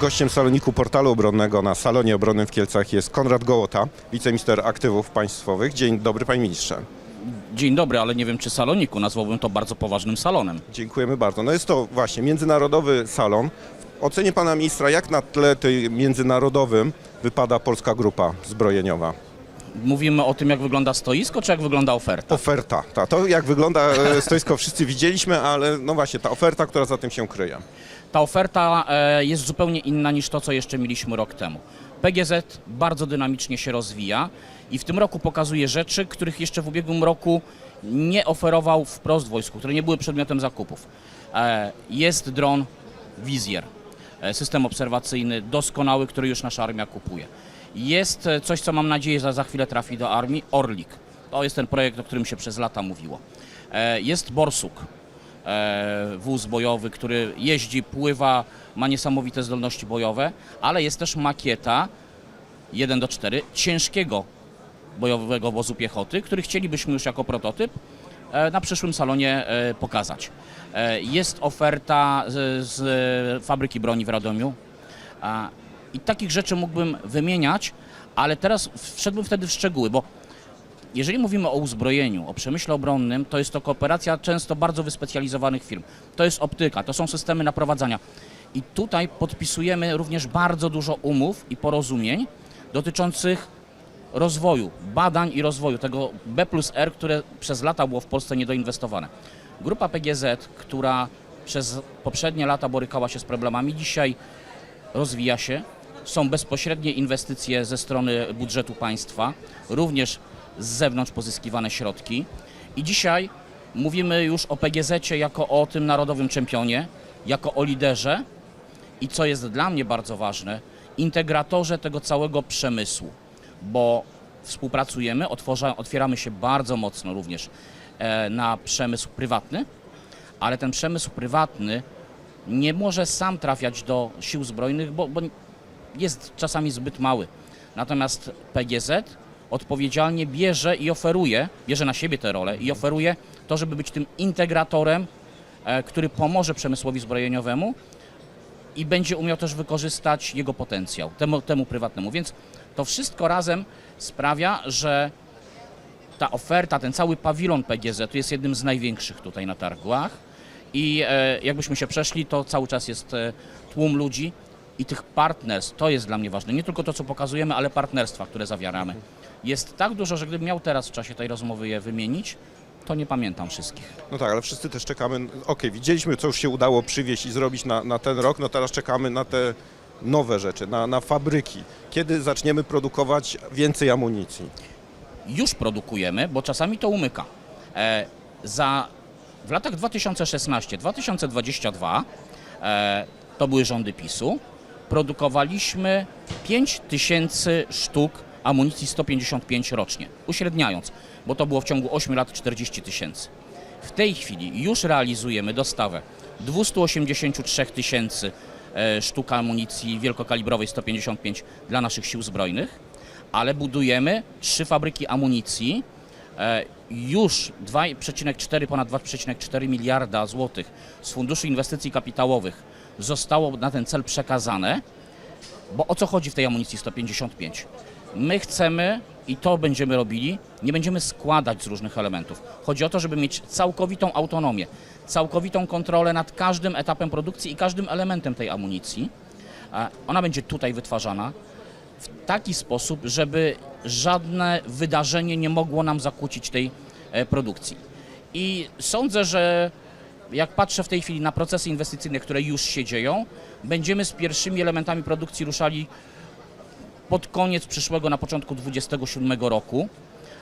Gościem saloniku portalu obronnego na salonie obronnym w Kielcach jest Konrad Gołota, wiceminister aktywów państwowych. Dzień dobry panie ministrze. Dzień dobry, ale nie wiem czy saloniku, nazwałbym to bardzo poważnym salonem. Dziękujemy bardzo. No jest to właśnie międzynarodowy salon. W ocenie pana ministra, jak na tle tej międzynarodowym wypada polska grupa zbrojeniowa? Mówimy o tym, jak wygląda stoisko, czy jak wygląda oferta? Oferta. Ta, to jak wygląda e, stoisko wszyscy widzieliśmy, ale no właśnie ta oferta, która za tym się kryje. Ta oferta e, jest zupełnie inna niż to, co jeszcze mieliśmy rok temu. PGZ bardzo dynamicznie się rozwija i w tym roku pokazuje rzeczy, których jeszcze w ubiegłym roku nie oferował wprost wojsku, które nie były przedmiotem zakupów. E, Jest dron Wizjer, e, system obserwacyjny doskonały, który już nasza armia kupuje. Jest coś, co mam nadzieję, że za chwilę trafi do armii, Orlik. To jest ten projekt, o którym się przez lata mówiło. Jest Borsuk, wóz bojowy, który jeździ, pływa, ma niesamowite zdolności bojowe, ale jest też makieta 1 do 4 ciężkiego bojowego wozu piechoty, który chcielibyśmy już jako prototyp e, na przyszłym salonie e, pokazać. E, Jest oferta z, z fabryki broni w Radomiu i takich rzeczy mógłbym wymieniać, ale teraz wszedłbym wtedy w szczegóły, bo jeżeli mówimy o uzbrojeniu, o przemyśle obronnym, to jest to kooperacja często bardzo wyspecjalizowanych firm. To jest optyka, to są systemy naprowadzania. I tutaj podpisujemy również bardzo dużo umów i porozumień dotyczących rozwoju, badań i rozwoju tego B plus R, które przez lata było w Polsce niedoinwestowane. Grupa PGZ, która przez poprzednie lata borykała się z problemami, dzisiaj rozwija się. Są bezpośrednie inwestycje ze strony budżetu państwa, również z zewnątrz pozyskiwane środki. I dzisiaj mówimy już o PGZ jako o tym narodowym czempionie, jako o liderze i co jest dla mnie bardzo ważne, integratorze tego całego przemysłu, bo współpracujemy, otworza, otwieramy się bardzo mocno również e, na przemysł prywatny, ale ten przemysł prywatny nie może sam trafiać do sił zbrojnych, bo, bo jest czasami zbyt mały. Natomiast PGZ odpowiedzialnie bierze i oferuje, bierze na siebie tę rolę i oferuje to, żeby być tym integratorem, e, który pomoże przemysłowi zbrojeniowemu i będzie umiał też wykorzystać jego potencjał, temu, temu prywatnemu. Więc to wszystko razem sprawia, że ta oferta, ten cały pawilon PGZ jest jednym z największych tutaj na targach i e, jakbyśmy się przeszli, to cały czas jest e, tłum ludzi i tych partnerstw, to jest dla mnie ważne. Nie tylko to, co pokazujemy, ale partnerstwa, które zawieramy. Jest tak dużo, że gdybym miał teraz w czasie tej rozmowy je wymienić, to nie pamiętam wszystkich. No tak, ale wszyscy też czekamy. Okej, widzieliśmy, co już się udało przywieźć i zrobić na, na ten rok, no teraz czekamy na te nowe rzeczy, na, na fabryki. Kiedy zaczniemy produkować więcej amunicji? już produkujemy, bo czasami to umyka. E, za, w latach 2016-2022 e, to były rządy PiSu. Produkowaliśmy 5 tysięcy sztuk amunicji 155 rocznie, uśredniając, bo to było w ciągu 8 lat 40 tysięcy. W tej chwili już realizujemy dostawę 283 tysięcy e, sztuk amunicji wielkokalibrowej 155 dla naszych sił zbrojnych ale budujemy trzy fabryki amunicji. E, Już 2,4, ponad 2,4 miliarda złotych z Funduszu Inwestycji Kapitałowych zostało na ten cel przekazane. Bo o co chodzi w tej amunicji 155? My chcemy, i to będziemy robili, nie będziemy składać z różnych elementów. Chodzi o to, żeby mieć całkowitą autonomię, całkowitą kontrolę nad każdym etapem produkcji i każdym elementem tej amunicji. Ona będzie tutaj wytwarzana w taki sposób, żeby żadne wydarzenie nie mogło nam zakłócić tej e, produkcji. I sądzę, że jak patrzę w tej chwili na procesy inwestycyjne, które już się dzieją, będziemy z pierwszymi elementami produkcji ruszali pod koniec przyszłego, na początku 27 roku.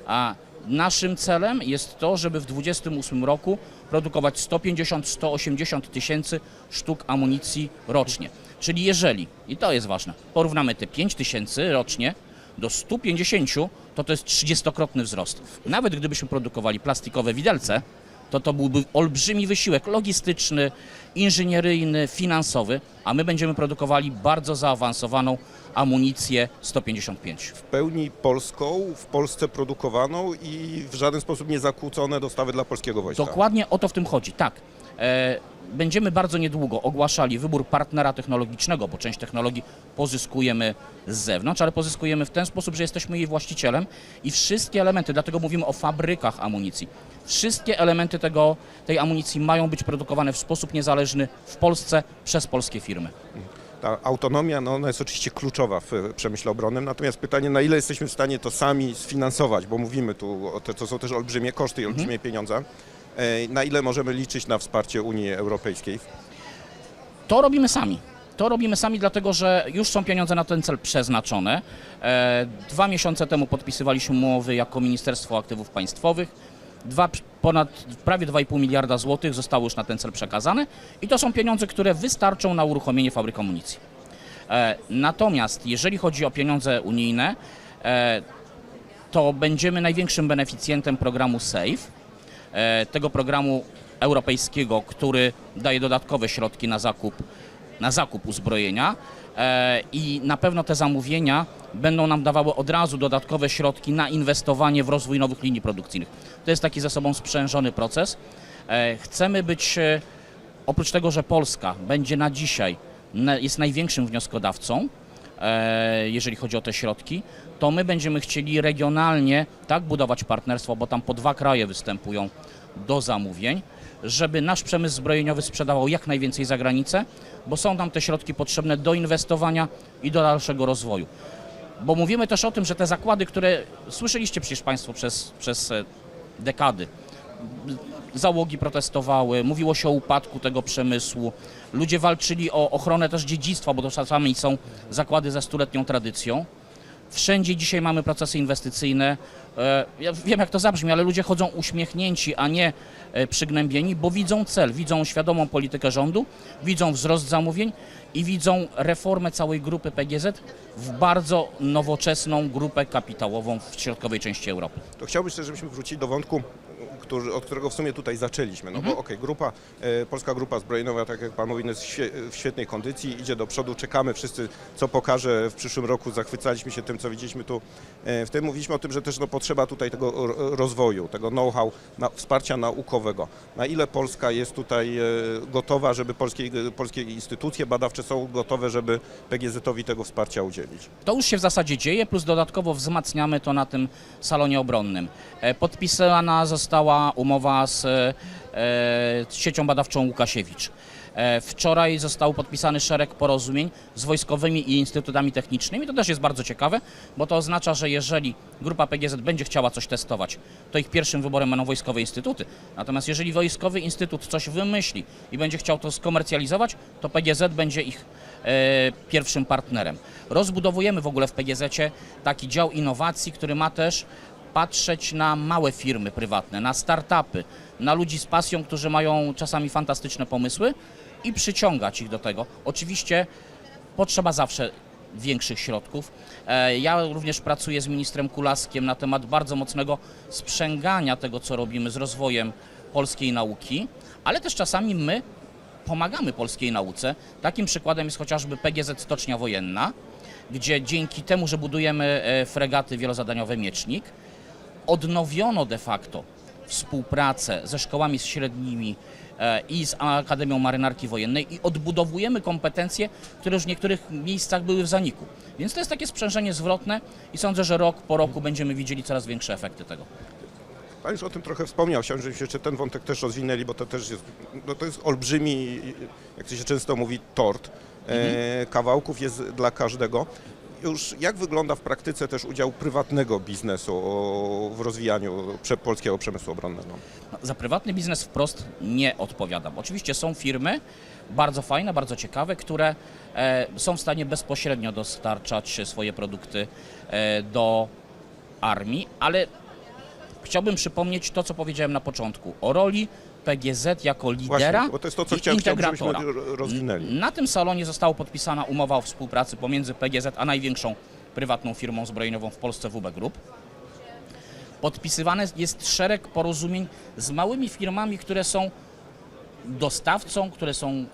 A naszym celem jest to, żeby w 28 roku produkować 150-180 tysięcy sztuk amunicji rocznie. Czyli jeżeli, i to jest ważne, porównamy te 5 tysięcy rocznie do 150, to to jest 30-krotny wzrost. Nawet gdybyśmy produkowali plastikowe widelce, to to byłby olbrzymi wysiłek logistyczny, inżynieryjny, finansowy, a my będziemy produkowali bardzo zaawansowaną amunicję 155. W pełni polską, w Polsce produkowaną i w żaden sposób nie zakłócone dostawy dla polskiego wojska. Dokładnie o to w tym chodzi, tak. E, będziemy bardzo niedługo ogłaszali wybór partnera technologicznego, bo część technologii pozyskujemy z zewnątrz, ale pozyskujemy w ten sposób, że jesteśmy jej właścicielem i wszystkie elementy, dlatego mówimy o fabrykach amunicji. Wszystkie elementy tego, tej amunicji mają być produkowane w sposób niezależny w Polsce przez polskie firmy. Ta autonomia, no ona jest oczywiście kluczowa w przemyśle obronnym, natomiast pytanie, na ile jesteśmy w stanie to sami sfinansować, bo mówimy tu o te, to są też olbrzymie koszty i olbrzymie pieniądze, E, na ile możemy liczyć na wsparcie Unii Europejskiej? To robimy sami. To robimy sami, dlatego że już są pieniądze na ten cel przeznaczone. E, Dwa miesiące temu podpisywaliśmy umowy jako Ministerstwo Aktywów Państwowych. Dwa, ponad prawie 2,5 miliarda złotych zostało już na ten cel przekazane i to są pieniądze, które wystarczą na uruchomienie fabryk amunicji. E, Natomiast jeżeli chodzi o pieniądze unijne, e, to będziemy największym beneficjentem programu SAFE, e, tego programu europejskiego, który daje dodatkowe środki na zakup, na zakup uzbrojenia e, i na pewno te zamówienia będą nam dawały od razu dodatkowe środki na inwestowanie w rozwój nowych linii produkcyjnych. To jest taki ze sobą sprzężony proces. E, Chcemy być, e, oprócz tego, że Polska będzie na dzisiaj, jest największym wnioskodawcą, jeżeli chodzi o te środki, to my będziemy chcieli regionalnie tak budować partnerstwo, bo tam po dwa kraje występują do zamówień, żeby nasz przemysł zbrojeniowy sprzedawał jak najwięcej za granicę, bo są tam te środki potrzebne do inwestowania i do dalszego rozwoju. Bo mówimy też o tym, że te zakłady, które słyszeliście przecież Państwo przez, przez e, dekady, załogi protestowały, mówiło się o upadku tego przemysłu. Ludzie walczyli o ochronę też dziedzictwa, bo to czasami są zakłady ze stuletnią tradycją. Wszędzie dzisiaj mamy procesy inwestycyjne. E, Ja wiem, jak to zabrzmi, ale ludzie chodzą uśmiechnięci, a nie e, przygnębieni, bo widzą cel, widzą świadomą politykę rządu, widzą wzrost zamówień i widzą reformę całej grupy PGZ w bardzo nowoczesną grupę kapitałową w środkowej części Europy. To chciałbym też, żebyśmy wrócili do wątku, który, od którego w sumie tutaj zaczęliśmy. No bo okej, grupa, e, Polska Grupa Zbrojeniowa, tak jak Pan mówi, no jest w, świe, w świetnej kondycji, idzie do przodu, czekamy wszyscy, co pokaże w przyszłym roku, zachwycaliśmy się tym, co widzieliśmy tu e, w tym. Mówiliśmy o tym, że też no, potrzeba tutaj tego ro- rozwoju, tego know-how, na, wsparcia naukowego. Na ile Polska jest tutaj e, gotowa, żeby polskie, polskie instytucje badawcze są gotowe, żeby PGZ-owi tego wsparcia udzielić? To już się w zasadzie dzieje, plus dodatkowo wzmacniamy to na tym salonie obronnym. E, Podpisana została umowa z e, z siecią badawczą Łukasiewicz. E, Wczoraj został podpisany szereg porozumień z wojskowymi i instytutami technicznymi. To też jest bardzo ciekawe, bo to oznacza, że jeżeli grupa PGZ będzie chciała coś testować, to ich pierwszym wyborem będą wojskowe instytuty. Natomiast jeżeli wojskowy instytut coś wymyśli i będzie chciał to skomercjalizować, to PGZ będzie ich e, pierwszym partnerem. Rozbudowujemy w ogóle w PGZ taki dział innowacji, który ma też patrzeć na małe firmy prywatne, na startupy, na ludzi z pasją, którzy mają czasami fantastyczne pomysły i przyciągać ich do tego. Oczywiście potrzeba zawsze większych środków. E, Ja również pracuję z ministrem Kulaskiem na temat bardzo mocnego sprzęgania tego, co robimy z rozwojem polskiej nauki, ale też czasami my pomagamy polskiej nauce. Takim przykładem jest chociażby PGZ Stocznia Wojenna, gdzie dzięki temu, że budujemy e, fregaty wielozadaniowe Miecznik, odnowiono de facto współpracę ze szkołami średnimi e, i z Akademią Marynarki Wojennej i odbudowujemy kompetencje, które już w niektórych miejscach były w zaniku. Więc to jest takie sprzężenie zwrotne i sądzę, że rok po roku będziemy widzieli coraz większe efekty tego. Pan już o tym trochę wspomniał, chciałem, żebyśmy jeszcze ten wątek też rozwinęli, bo to też jest, no to jest olbrzymi, jak to się często mówi, tort. E, kawałków jest dla każdego. Już jak wygląda w praktyce też udział prywatnego biznesu w rozwijaniu polskiego przemysłu obronnego? No, Za prywatny biznes wprost nie odpowiadam. Oczywiście są firmy bardzo fajne, bardzo ciekawe, które e, są w stanie bezpośrednio dostarczać swoje produkty e, do armii, ale chciałbym przypomnieć to, co powiedziałem na początku o roli PGZ jako lidera Właśnie, bo to jest to, co i chciałem, integratora. ro- rozwinęli. Na tym salonie została podpisana umowa o współpracy pomiędzy PGZ a największą prywatną firmą zbrojeniową w Polsce WB Group. Podpisywane jest szereg porozumień z małymi firmami, które są dostawcą, które są,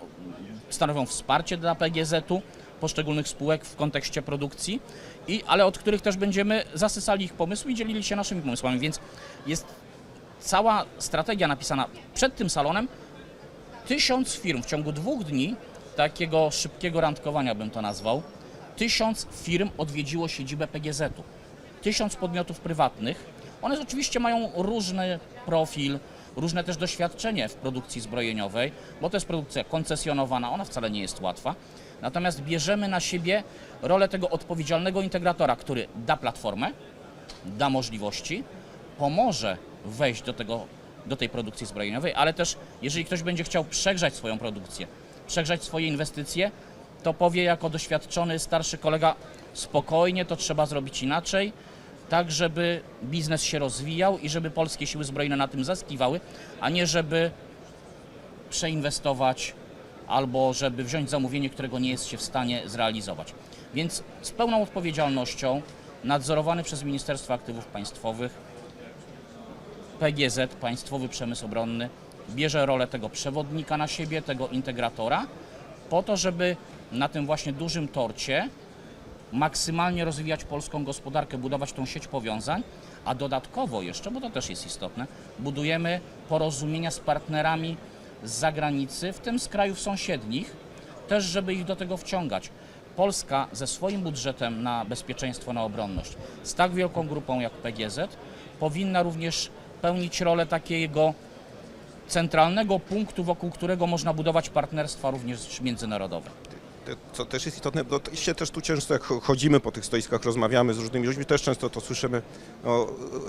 stanowią wsparcie dla PGZ-u, poszczególnych spółek w kontekście produkcji, i, ale od których też będziemy zasysali ich pomysły i dzielili się naszymi pomysłami, więc jest cała strategia napisana przed tym salonem Tysiąc firm w ciągu dwóch dni, takiego szybkiego randkowania bym to nazwał, tysiąc firm odwiedziło siedzibę PGZ-u. Tysiąc podmiotów prywatnych. One oczywiście mają różny profil, różne też doświadczenie w produkcji zbrojeniowej, bo to jest produkcja koncesjonowana, ona wcale nie jest łatwa. Natomiast bierzemy na siebie rolę tego odpowiedzialnego integratora, który da platformę, da możliwości, pomoże wejść do, tego, do tej produkcji zbrojeniowej, ale też jeżeli ktoś będzie chciał przegrzać swoją produkcję, przegrzać swoje inwestycje, to powie jako doświadczony starszy kolega spokojnie, to trzeba zrobić inaczej, tak żeby biznes się rozwijał i żeby polskie siły zbrojne na tym zyskiwały, a nie żeby przeinwestować albo żeby wziąć zamówienie, którego nie jest się w stanie zrealizować. Więc z pełną odpowiedzialnością nadzorowany przez Ministerstwo Aktywów Państwowych PGZ, Państwowy Przemysł Obronny, bierze rolę tego przewodnika na siebie, tego integratora, po to, żeby na tym właśnie dużym torcie maksymalnie rozwijać polską gospodarkę, budować tą sieć powiązań, a dodatkowo jeszcze, bo to też jest istotne, budujemy porozumienia z partnerami z zagranicy, w tym z krajów sąsiednich, też żeby ich do tego wciągać. Polska ze swoim budżetem na bezpieczeństwo, na obronność, z tak wielką grupą jak PGZ, powinna również pełnić rolę takiego centralnego punktu, wokół którego można budować partnerstwa również międzynarodowe. Co też jest istotne, bo to się też tu często jak cho- chodzimy po tych stoiskach, rozmawiamy z różnymi ludźmi, też często to słyszymy. No,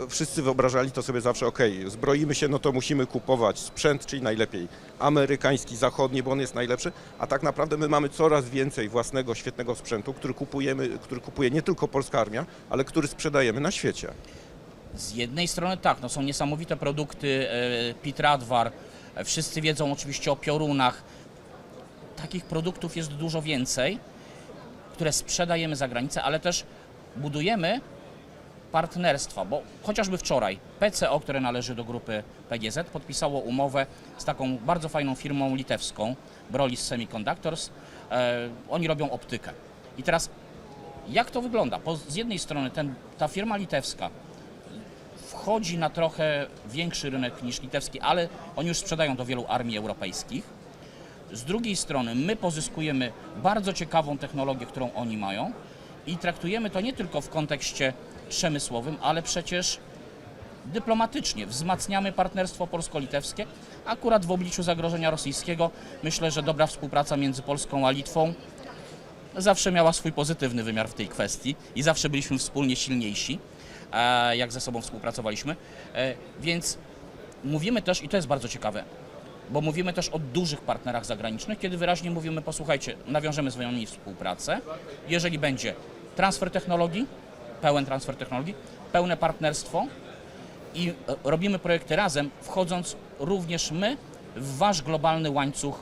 wszyscy wyobrażali to sobie zawsze, ok, zbroimy się, no to musimy kupować sprzęt, czyli najlepiej amerykański, zachodni, bo on jest najlepszy, a tak naprawdę my mamy coraz więcej własnego, świetnego sprzętu, który kupujemy, który kupuje nie tylko polska armia, ale który sprzedajemy na świecie. Z jednej strony tak, no są niesamowite produkty e, Pitradwar, e, wszyscy wiedzą oczywiście o piorunach. Takich produktów jest dużo więcej, które sprzedajemy za granicę, ale też budujemy partnerstwa, bo chociażby wczoraj PCO, które należy do grupy PGZ, podpisało umowę z taką bardzo fajną firmą litewską, Brolis Semiconductors. E, oni robią optykę. I teraz jak to wygląda? Bo z jednej strony ten, ta firma litewska wchodzi na trochę większy rynek niż litewski, ale oni już sprzedają do wielu armii europejskich. Z drugiej strony my pozyskujemy bardzo ciekawą technologię, którą oni mają i traktujemy to nie tylko w kontekście przemysłowym, ale przecież dyplomatycznie. Wzmacniamy partnerstwo polsko-litewskie. Akurat w obliczu zagrożenia rosyjskiego myślę, że dobra współpraca między Polską a Litwą zawsze miała swój pozytywny wymiar w tej kwestii i zawsze byliśmy wspólnie silniejsi, jak ze sobą współpracowaliśmy. E, Więc mówimy też, i to jest bardzo ciekawe, bo mówimy też o dużych partnerach zagranicznych, kiedy wyraźnie mówimy, posłuchajcie, nawiążemy z wami współpracę, jeżeli będzie transfer technologii, pełen transfer technologii, pełne partnerstwo i e, robimy projekty razem, wchodząc również my w wasz globalny łańcuch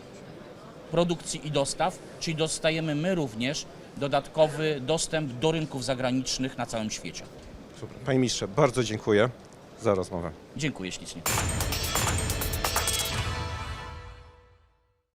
produkcji i dostaw, czyli dostajemy my również dodatkowy dostęp do rynków zagranicznych na całym świecie. Panie ministrze, bardzo dziękuję za rozmowę. Dziękuję ślicznie.